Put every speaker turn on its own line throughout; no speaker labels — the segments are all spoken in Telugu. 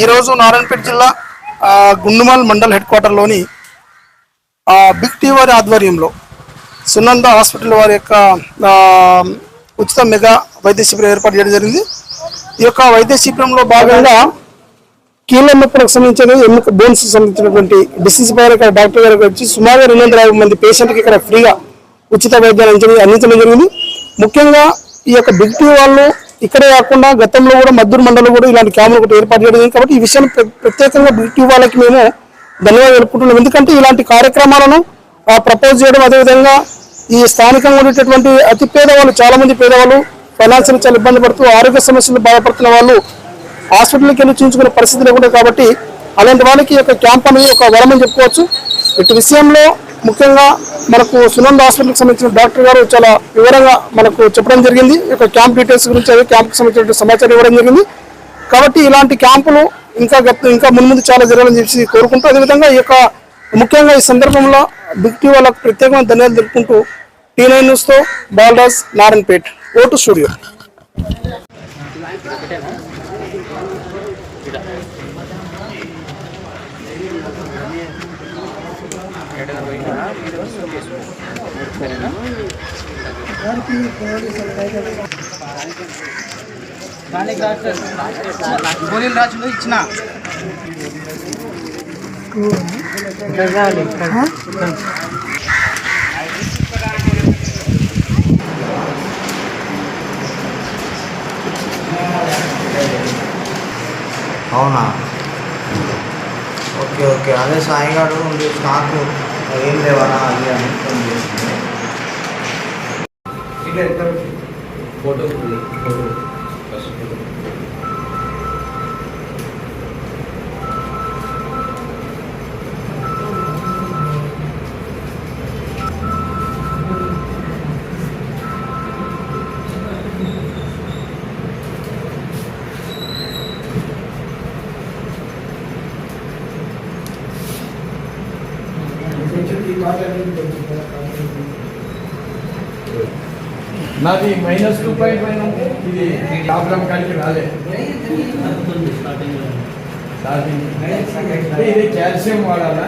ఈరోజు నారాయణపేట జిల్లా గుండుమల్ మండల్ హెడ్ క్వార్టర్లోని బిగ్ టీ వారి ఆధ్వర్యంలో సునంద హాస్పిటల్ వారి యొక్క ఉచిత మెగా వైద్య శిబిరం ఏర్పాటు చేయడం జరిగింది. ఈ యొక్క వైద్య శిబిరంలో భాగంగా కీళ్ళ నొప్పులకు సంబంధించిన ఎముక బోన్స్ సంబంధించినటువంటి డిసీజ్ పైన ఇక్కడ డాక్టర్ గారికి వచ్చి సుమారు రెండు వందల యాభై మంది పేషెంట్కి ఇక్కడ ఫ్రీగా ఉచిత వైద్యాలు అందించడం అందించడం జరిగింది. ముఖ్యంగా ఈ యొక్క బిగ్ టీ వాళ్ళు ఇక్కడే కాకుండా గతంలో కూడా మద్దూరు మండలం కూడా ఇలాంటి క్యాంపులు ఒకటి ఏర్పాటు చేయడం కాబట్టి ఈ విషయం ప్రత్యేకంగా బ్యూటీ వాళ్ళకి మేము ధన్యవాదాలు తెలుపుకుంటున్నాం. ఎందుకంటే ఇలాంటి కార్యక్రమాలను ప్రపోజ్ చేయడం అదేవిధంగా ఈ స్థానికంగా ఉండేటటువంటి అతి పేదవాళ్ళు చాలా మంది పేదవాళ్ళు ఫైనాన్షియల్ చాలా ఇబ్బంది పడుతూ ఆరోగ్య సమస్యలు బాధపడుతున్న వాళ్ళు హాస్పిటల్కి వెళ్ళి చూపించుకునే పరిస్థితి లేకుండా కాబట్టి అలాంటి వాళ్ళకి ఈ యొక్క క్యాంప్ అనేది ఒక వరమని చెప్పుకోవచ్చు. ఇటు విషయంలో ముఖ్యంగా మనకు సునంద హాస్పిటల్కి సంబంధించిన డాక్టర్ గారు చాలా వివరంగా మనకు చెప్పడం జరిగింది. ఈ యొక్క క్యాంప్ డీటెయిల్స్ గురించి అదే క్యాంప్కి సంబంధించిన సమాచారం ఇవ్వడం జరిగింది. కాబట్టి ఇలాంటి క్యాంపులు ఇంకా గత ఇంకా మున్ముందు చాలా జరగాలని చెప్పి కోరుకుంటూ అదేవిధంగా ఈ యొక్క ముఖ్యంగా ఈ సందర్భంలో బిగ్ వాళ్ళకు ప్రత్యేకమైన ధన్యవాదాలు తెలుపుకుంటూ టీ నైన్ న్యూస్తో బాలరాజ్ నారాయణపేట్. ఓటు స్టూడియో
గోళీలు రాజులు ఇచ్చిన
అవునా ఓకే ఓకే అదే సాయిగాడు ఉంది స్టాక్ ఏం లేవనా అది అని ఫోన్ చేసింది
ఫోటో ఫోటో ఫస్ట్ ఫోటో నాది మైనస్ టూ పాయింట్ పైన ఉంది. ఇది ప్రాబ్లం కలిగి రాలే. స్టార్టింగ్. అంటే ఇది కాల్షియం వాడాలా?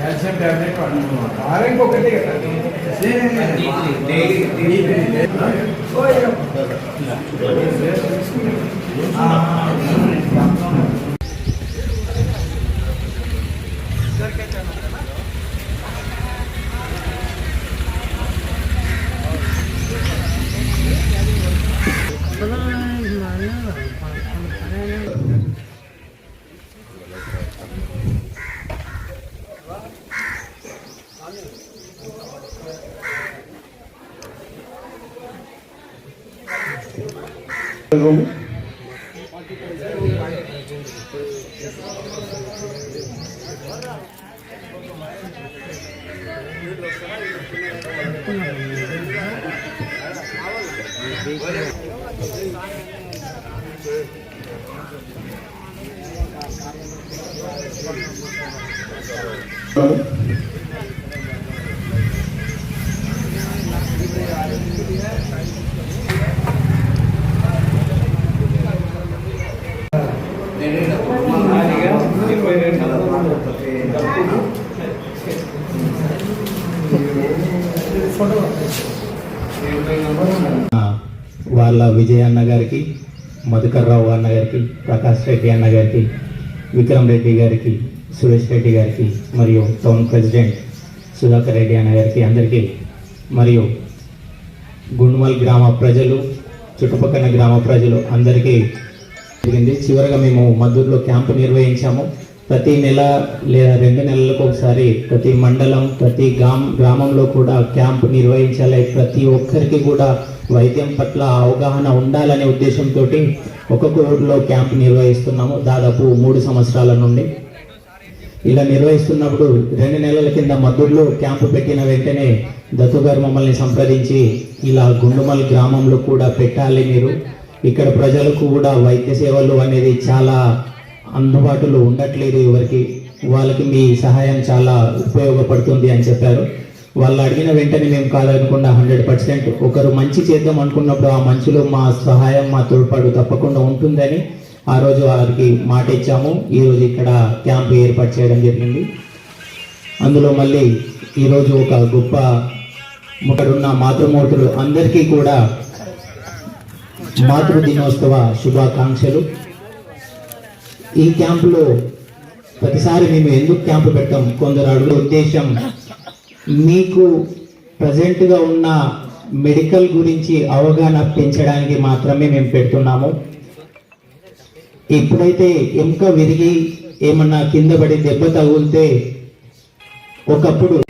కాల్షియం వాడాలి వారానికి ఒకటి కదా.
వాళ్ళ గారికి మధుకర్ రావు అన్న గారికి ప్రకాష్ రెడ్డి అన్న గారికి విక్రమ్ రెడ్డి గారికి సురేష్ రెడ్డి గారికి మరియు టౌన్ ప్రెసిడెంట్ సుధాకర్ రెడ్డి అన్న గారికి అందరికీ మరియు గుండుమల్ గ్రామ ప్రజలు చుట్టుపక్కల గ్రామ ప్రజలు అందరికీ జరిగింది. చివరగా మేము మద్దూరులో క్యాంపు నిర్వహించాము. ప్రతి నెల లేదా రెండు నెలలకు ఒకసారి ప్రతి మండలం ప్రతి గ్రామ గ్రామంలో కూడా క్యాంపు నిర్వహించాలి. ప్రతి ఒక్కరికి కూడా వైద్యం పట్ల అవగాహన ఉండాలనే ఉద్దేశంతో ఒక్కొక్క ఊరిలో క్యాంప్ నిర్వహిస్తున్నాము. దాదాపు మూడు సంవత్సరాల నుండి. ఇలా నిర్వహిస్తున్నప్పుడు రెండు నెలల కింద మద్దూరులో క్యాంపు పెట్టిన వెంటనే దత్తు గారు మమ్మల్ని సంప్రదించి ఇలా గుండుమల్ గ్రామంలో కూడా పెట్టాలి మీరు. ఇక్కడ ప్రజలకు కూడా వైద్య సేవలు అనేది చాలా అందుబాటులో ఉండట్లేదు ఎవరికి. వాళ్ళకి మీ సహాయం చాలా ఉపయోగపడుతుంది అని చెప్పారు. వాళ్ళు అడిగిన వెంటనే మేము కాదనుకున్న హండ్రెడ్ పర్సెంట్ ఒకరు మంచి చేద్దాం అనుకున్నప్పుడు ఆ మంచిలో మా సహాయం మా తోడ్పాటు తప్పకుండా ఉంటుందని ఆ రోజు వారికి మాట ఇచ్చాము. ఈరోజు ఇక్కడ క్యాంప్ ఏర్పాటు చేయడం జరిగింది. అందులో మళ్ళీ ఈరోజు ఒక గొప్ప ఇక్కడున్న మాతృమూర్తులు అందరికీ కూడా మాతృ దినోత్సవ శుభాకాంక్షలు. ఈ క్యాంపులో ప్రతిసారి మేము ఎందుకు క్యాంపు పెట్టాం? కొందరు అడుగు ఉద్దేశం. మీకు ప్రజెంట్గా ఉన్న మెడికల్ గురించి అవగాహన పెంచడానికి మాత్రమే మేము పెడుతున్నాము. ఎప్పుడైతే ఎముక విరిగి ఏమన్నా కింద పడి దెబ్బ తగిలితే ఒకప్పుడు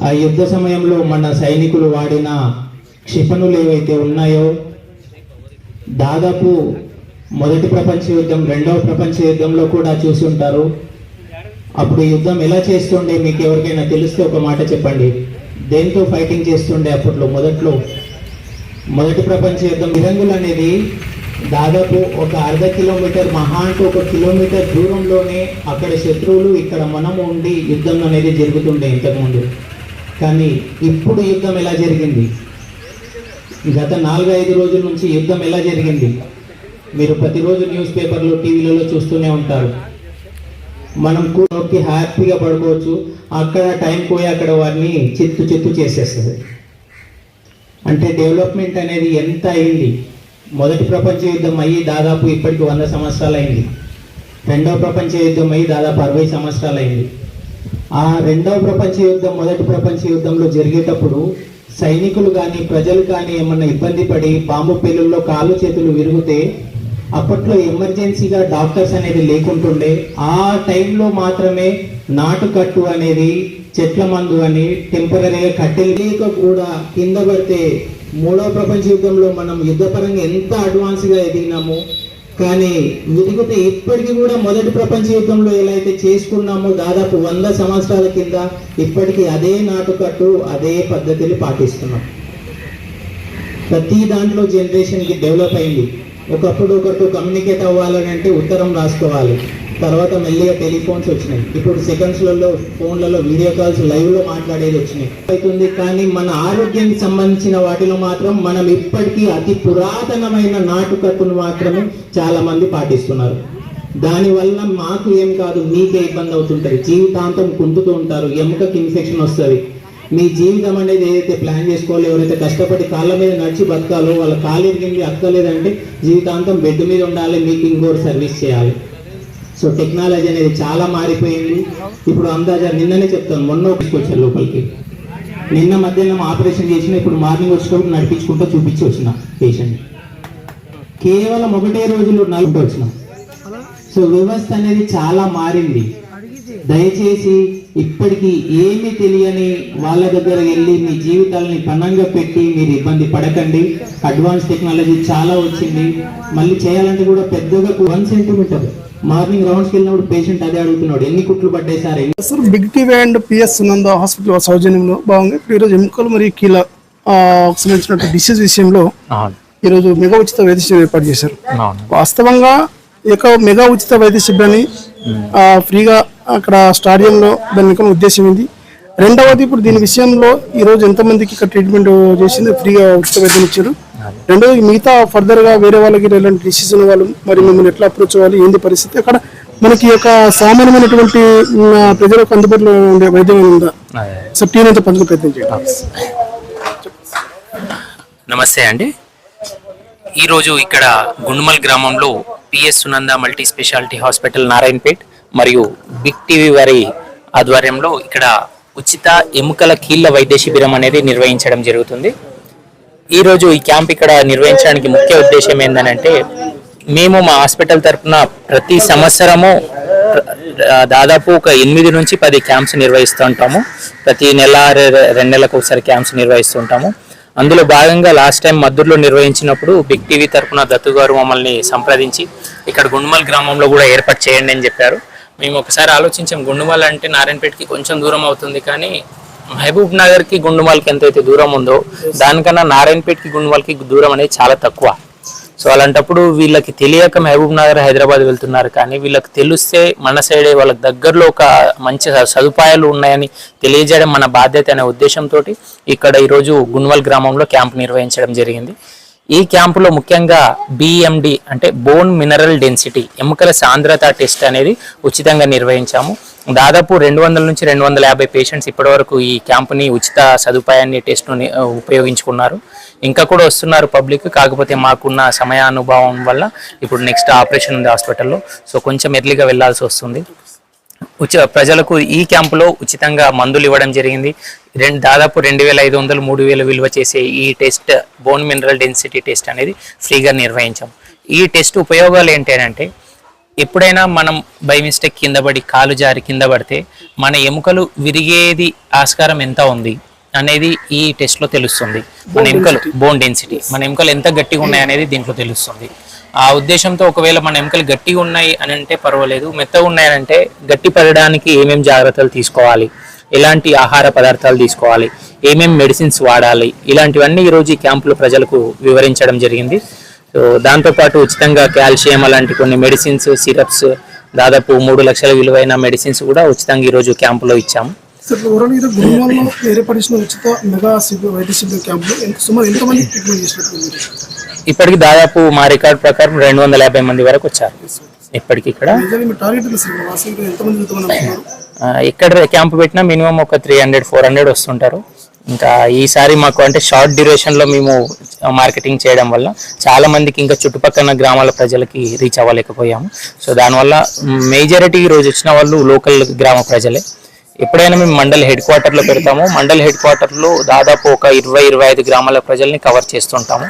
ఆ యుద్ధ సమయంలో మన సైనికులు వాడిన క్షిపణులు ఏవైతే ఉన్నాయో దాదాపు మొదటి ప్రపంచ యుద్ధం రెండవ ప్రపంచ యుద్ధంలో కూడా చూసి ఉంటారు. అప్పుడు యుద్ధం ఎలా చేస్తుండే మీకు ఎవరికైనా తెలిస్తే ఒక మాట చెప్పండి. దేంతో ఫైటింగ్ చేస్తుండే అప్పట్లో? మొదట్లో మొదటి ప్రపంచ యుద్ధం విరంగులు అనేది దాదాపు ఒక అర్ధ కిలోమీటర్ మహా అంటూ ఒక కిలోమీటర్ దూరంలోనే అక్కడ శత్రువులు ఇక్కడ మనము ఉండి యుద్ధం అనేది జరుగుతుండే ఇంతకుముందు. కానీ ఇప్పుడు యుద్ధం ఎలా జరిగింది? గత నాలుగైదు రోజుల నుంచి యుద్ధం ఎలా జరిగింది? మీరు ప్రతిరోజు న్యూస్ పేపర్లో టీవీలలో చూస్తూనే ఉంటారు. మనం కూర్చొని హ్యాపీగా పడుకోవచ్చు. అక్కడ టైం పోయి అక్కడ వారిని చిత్తు చిత్తు చేసేస్తుంది. అంటే డెవలప్మెంట్ అనేది ఎంత అయింది? మొదటి ప్రపంచ యుద్ధం అయ్యి దాదాపు ఇప్పటికి వంద సంవత్సరాలు అయింది రెండవ ప్రపంచ యుద్ధం అయ్యి దాదాపు అరవై సంవత్సరాలు అయింది ఆ రెండవ ప్రపంచ యుద్ధం మొదటి ప్రపంచ యుద్ధంలో జరిగేటప్పుడు సైనికులు కానీ ప్రజలు కానీ ఏమన్నా ఇబ్బంది పడి పాము పేలుల్లో కాళ్ళు చేతులు విరిగితే అప్పట్లో ఎమర్జెన్సీగా డాక్టర్స్ అనేది లేకుంటుండే ఆ టైంలో మాత్రమే నాటుకట్టు అనేది చెట్ల మందు అని టెంపరీగా కట్టెలు లేక కూడా కింద పడితే మూడవ ప్రపంచ యుద్ధంలో మనం యుద్ధపరంగా ఎంత అడ్వాన్స్గా ఎదిగినామో కానీ విరిగితే ఇప్పటికీ కూడా మొదటి ప్రపంచ యుద్ధంలో ఎలా అయితే చేసుకున్నామో దాదాపు వంద సంవత్సరాల కింద ఇప్పటికీ అదే నాటుకట్టు అదే పద్ధతిని పాటిస్తున్నాం. ప్రతి దాంట్లో జనరేషన్కి డెవలప్ అయింది. ఒకప్పుడు ఒకరితో కమ్యూనికేట్ అవ్వాలని అంటే ఉత్తరం రాసుకోవాలి. తర్వాత మెల్లిగా టెలిఫోన్స్ వచ్చినాయి. ఇప్పుడు సెకండ్స్లలో ఫోన్లలో వీడియో కాల్స్ లైవ్లో మాట్లాడేది వచ్చినాయి. అవుతుంది కానీ మన ఆరోగ్యానికి సంబంధించిన వాటిలో మాత్రం మనం ఇప్పటికీ అతి పురాతనమైన నాటుకట్టును మాత్రమే చాలా మంది పాటిస్తున్నారు దానివల్ల మాకు ఏం కాదు మీకే ఇబ్బంది అవుతుంటుంది. జీవితాంతం కుంటుతూ ఉంటారు ఎముకకి ఇన్ఫెక్షన్ వస్తుంది. మీ జీవితం అనేది ఏదైతే ప్లాన్ చేసుకోవాలో ఎవరైతే కష్టపడి కాళ్ళ మీద నడిచి బతకాలో వాళ్ళ కాలు ఎరిగింది అక్కలేదంటే జీవితాంతం బెడ్ మీద ఉండాలి మీకు ఇంకోటి సర్వీస్ చేయాలి. సో టెక్నాలజీ అనేది చాలా మారిపోయింది. ఇప్పుడు అందాజా నిన్ననే చెప్తాను మొన్న వచ్చారు లోపలికి. నిన్న మధ్యాహ్నం ఆపరేషన్ చేసిన ఇప్పుడు మార్నింగ్ వచ్చినప్పుడు నడిపించుకుంటూ చూపించి వచ్చిన పేషెంట్. కేవలం ఒకటే రోజులు నలుగురు వచ్చిన. సో వ్యవస్థ అనేది చాలా మారింది. దయచేసి ఇప్పటికీ ఏమీ తెలియని వాళ్ళ దగ్గర వెళ్ళి మీ జీవితాలని పన్నంగా పెట్టి మీరు ఇబ్బంది పడకండి. అడ్వాన్స్ టెక్నాలజీ చాలా వచ్చింది. మళ్ళీ చేయాలంటే కూడా పెద్దగా వన్ సెంటీమీటర్. మార్నింగ్ రౌండ్స్కి వెళ్ళినప్పుడు పేషెంట్ అదే అడుగుతున్నాడు ఎన్ని కుట్లు పడ్డాయి
sir? Sir big TV and PS Sunanda hospital సౌజన్యంలో భాగంగా ఈరోజు ఎముకలు మరియు కీల ఆ, సంబంధించిన డిసీజ్ విషయంలో ఈరోజు మెగా ఉచిత వైద్య శిబిరం ఏర్పాటు చేశారు. వాస్తవంగా ఈ యొక్క మెగా ఉచిత వైద్య శిబిరాన్ని ఆ, ఫ్రీగా అక్కడ స్టాడియంలో దాని యొక్క ఉద్దేశం ఇది రెండవది ఇప్పుడు దీని విషయంలో ఈ రోజు ఎంతమందికి ఇక్కడ ట్రీట్మెంట్ చేసింది ఫ్రీగా ఉచిత వైద్యం ఇచ్చారు. రెండోది మిగతా ఫర్దర్గా వేరే వాళ్ళకి ఇలాంటి డిసీజ్ ఉన్న వాళ్ళు మరి మిమ్మల్ని ఎట్లా అప్రోచ్ అవ్వాలి ఏంది పరిస్థితి? అక్కడ మనకి యొక్క సామాన్యమైనటువంటి ప్రజలకు అందుబాటులో ఉండే వైద్యం ఉందా?
అదే.
సార్ టీ నుంచి పంచుకునే ప్రయత్నం
నమస్తే అండి. ఈరోజు ఇక్కడ గుండుమల్ గ్రామంలో PS Sunanda multi speciality hospital Narayanpet మరియు బిగ్ టీవీ వారి ఆధ్వర్యంలో ఇక్కడ ఉచిత ఎముకల కీళ్ళ వైద్య శిబిరం అనేది నిర్వహించడం జరుగుతుంది. ఈరోజు ఈ క్యాంప్ ఇక్కడ నిర్వహించడానికి ముఖ్య ఉద్దేశం ఏంటంటే మేము మా హాస్పిటల్ తరఫున ప్రతి సంవత్సరము దాదాపు ఒక ఎనిమిది నుంచి పది క్యాంప్స్ నిర్వహిస్తూ ఉంటాము. ప్రతి నెల రెండు నెలలకు ఒకసారి క్యాంప్స్ నిర్వహిస్తూ ఉంటాము.
అందులో భాగంగా లాస్ట్ టైం మద్దూరులో నిర్వహించినప్పుడు బిగ్ టీవీ తరపున దత్తు గారు మమ్మల్ని సంప్రదించి ఇక్కడ గుండుమల్ గ్రామంలో కూడా ఏర్పాటు చేయండి అని చెప్పారు. మేము ఒకసారి ఆలోచించాం గుండుమల్ అంటే నారాయణపేటకి కొంచెం దూరం అవుతుంది కానీ మహబూబ్ నగర్కి గుండుమాల్కి ఎంతైతే దూరం ఉందో దానికన్నా నారాయణపేటకి గుండుమాల్కి దూరం అనేది చాలా తక్కువ. సో అలాంటప్పుడు వీళ్ళకి తెలియక మహబూబ్ నగర్ హైదరాబాద్ వెళ్తున్నారు. కానీ వీళ్ళకి తెలిస్తే మన సైడే వాళ్ళకి దగ్గరలో ఒక మంచి సదుపాయాలు ఉన్నాయని తెలియజేయడం మన బాధ్యత అనే ఉద్దేశంతో ఇక్కడ ఈరోజు గున్వల్ గ్రామంలో క్యాంప్ నిర్వహించడం జరిగింది. ఈ క్యాంపులో ముఖ్యంగా బిఎండి అంటే బోన్ మినరల్ డెన్సిటీ ఎముకల సాంద్రత టెస్ట్ అనేది ఉచితంగా నిర్వహించాము. దాదాపు రెండు వందల నుంచి రెండు వందల యాభై పేషెంట్స్ ఇప్పటివరకు ఈ క్యాంపుని ఉచిత సదుపాయాన్ని టెస్ట్ను ఉపయోగించుకున్నారు. ఇంకా కూడా వస్తున్నారు పబ్లిక్ కాకపోతే మాకున్న సమయానుభవం వల్ల ఇప్పుడు నెక్స్ట్ ఆపరేషన్ ఉంది హాస్పిటల్లో సో కొంచెం ఎర్లీగా వెళ్ళాల్సి వస్తుంది. ఉచిత ప్రజలకు ఈ క్యాంపులో ఉచితంగా మందులు ఇవ్వడం జరిగింది. రెండు దాదాపు రెండు వేల ఐదు వందలు మూడు వేలు విలువ చేసే ఈ test bone mineral density test అనేది ఫ్రీగా నిర్వహించాం. ఈ టెస్ట్ ఉపయోగాలు ఏంటి అని అంటే ఎప్పుడైనా మనం బై మిస్టేక్ కింద పడి కాలు జారి కింద పడితే మన ఎముకలు విరిగేది ఆస్కారం ఎంత ఉంది అనేది ఈ టెస్ట్లో తెలుస్తుంది. మన ఎముకలు బోన్ డెన్సిటీ మన ఎముకలు ఎంత గట్టిగా ఉన్నాయి అనేది దీంట్లో తెలుస్తుంది. ఆ ఉద్దేశంతో ఒకవేళ మన ఎముకలు గట్టిగా ఉన్నాయి అని అంటే పర్వాలేదు. మెత్తగా ఉన్నాయనంటే గట్టి పడడానికి ఏమేం జాగ్రత్తలు తీసుకోవాలి? ఎలాంటి ఆహార పదార్థాలు తీసుకోవాలి ఏమేం మెడిసిన్స్ వాడాలి ఇలాంటివన్నీ ఈరోజు ఈ క్యాంపులో ప్రజలకు వివరించడం జరిగింది. సో దాంతోపాటు ఉచితంగా కాల్షియం అలాంటి కొన్ని మెడిసిన్స్ సిరప్స్ దాదాపు మూడు లక్షల విలువైన మెడిసిన్స్ కూడా ఉచితంగా ఈరోజు క్యాంపులో ఇచ్చాము.
సార్ ఓవరాల్ ఇది గురుమాల్లో ఏర్పడిన ఉచిత మెగా శిబిర వైద్య శిబిర క్యాంపులో ఎంత సుమారు ఎంతమంది ట్రీట్మెంట్ చేసినట్టు మీరు
ఇప్పటికి దాదాపు మా రికార్డ్ ప్రకారం రెండు వందల యాభై మంది వరకు వచ్చారు. ఇప్పటికి ఇక్కడ ఎక్కడ క్యాంప్ పెట్టినా మినిమం ఒక త్రీ హండ్రెడ్ ఫోర్ హండ్రెడ్ వస్తుంటారు. ఇంకా ఈసారి మాకు అంటే షార్ట్ డ్యూరేషన్లో మేము మార్కెటింగ్ చేయడం వల్ల చాలా మందికి ఇంకా చుట్టుపక్కల గ్రామాల ప్రజలకి రీచ్ అవ్వలేకపోయాము. సో దానివల్ల మేజారిటీ ఈరోజు రోజు వచ్చిన వాళ్ళు లోకల్ గ్రామ ప్రజలే. ఎప్పుడైనా మేము మండల్ హెడ్ క్వార్టర్లో పెడతాము. మండల్ హెడ్ క్వార్టర్లో దాదాపు ఒక ఇరవై ఇరవై ఐదు గ్రామాల ప్రజల్ని కవర్ చేస్తుంటాము.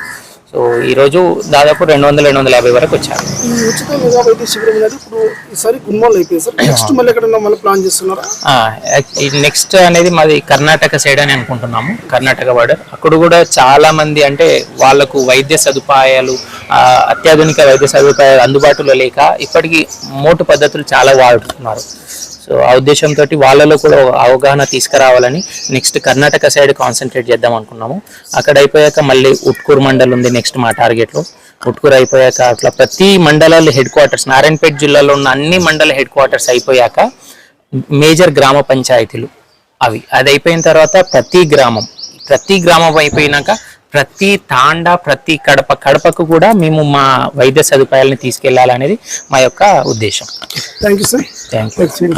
సో ఈరోజు దాదాపు రెండు వందల రెండు వందల యాభై వరకు వచ్చారు.
ఈ ఉచిత మెగా వైద్య శిబిరం అనేది ఇప్పుడు ఈసారి గున్మాల్ అయిపోయింది సార్. నెక్స్ట్ మళ్ళీ ఎక్కడన్నా మళ్ళీ ప్లాన్ చేస్తున్నారా?
నెక్స్ట్ అనేది మాది కర్ణాటక సైడ్ అని అనుకుంటున్నాము కర్ణాటక బార్డర్ అక్కడ కూడా చాలా మంది అంటే వాళ్ళకు వైద్య సదుపాయాలు అత్యాధునిక వైద్య సదుపాయాలు అందుబాటులో లేక ఇప్పటికీ మోటు పద్ధతులు చాలా వాడుతున్నారు. సో ఆ ఉద్దేశంతో వాళ్ళలో కూడా అవగాహన తీసుకురావాలని నెక్స్ట్ కర్ణాటక సైడ్ కాన్సన్ట్రేట్ చేద్దాం అనుకున్నాము. అక్కడ అయిపోయాక మళ్ళీ ఉట్కూరు మండల్ ఉంది నెక్స్ట్ మా టార్గెట్లో ఉట్కూరు అయిపోయాక అట్లా ప్రతి మండలాల హెడ్ క్వార్టర్స్ నారాయణపేట జిల్లాలో ఉన్న అన్ని మండల హెడ్ క్వార్టర్స్ అయిపోయాక మేజర్ గ్రామ పంచాయతీలు అవి. అది అయిపోయిన తర్వాత ప్రతి గ్రామం ప్రతి గ్రామం అయిపోయినాక ప్రతి తాండా ప్రతి కడప కడపకు కూడా మేము మా వైద్య సదుపాయాలని తీసుకెళ్ళాలనేది మా యొక్క ఉద్దేశం.
Thank you sir
thank you